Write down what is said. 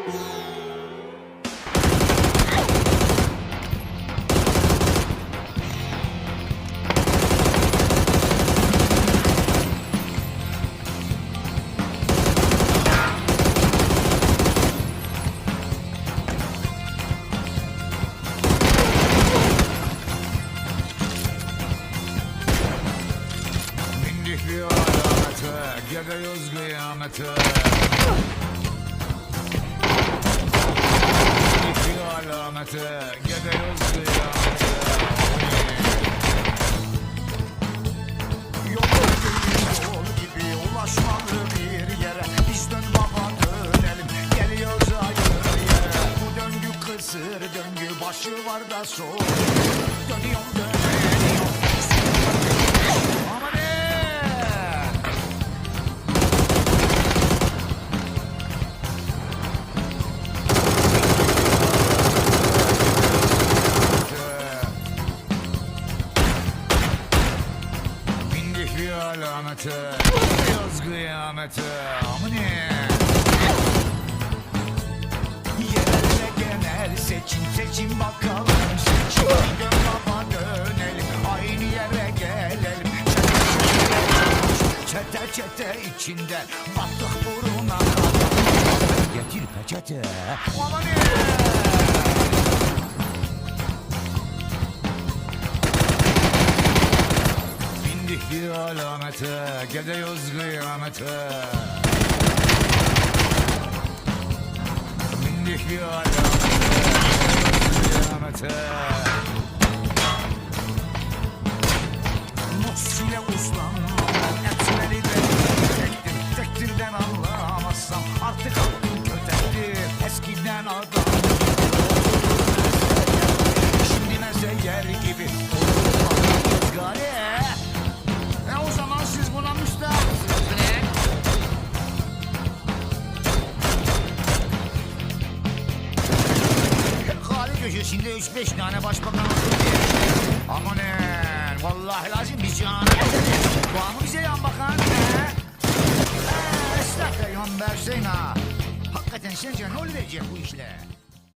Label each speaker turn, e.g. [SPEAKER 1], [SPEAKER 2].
[SPEAKER 1] Bindik bir alamete, geberiyoruz kıyamete. Alameti Gidiyoruz kıyameti
[SPEAKER 2] Yol gibi yol gibi bir yere. Biz dön baba dönelim geliyoruz ayrı Bu döngü kısır döngü başı var da Dönüyorum dönüyorum
[SPEAKER 1] bir alameti Gidiyoruz kıyameti. Amine
[SPEAKER 2] Yerel ve genel seçim seçim bakalım. Seçim Dön baba dönelim aynı yere gelelim. Çete çete içinde battık buruna Getir peçete. Aman
[SPEAKER 1] bir alamete Gidiyoruz kıyamete Bindik bir alamete kıyamete
[SPEAKER 2] Mutsile uslanmam Etmeli de tektir Tektirden anlamazsam Artık aklım kötektir Eskiden adam köşesinde üç beş tane başbakan oturuyor. Amanın vallahi lazım biz canı. Var mı bize yan bakan? He? Estağfurullah Peygamber Hüseyin ha. Hakikaten sence ne olacak bu işle?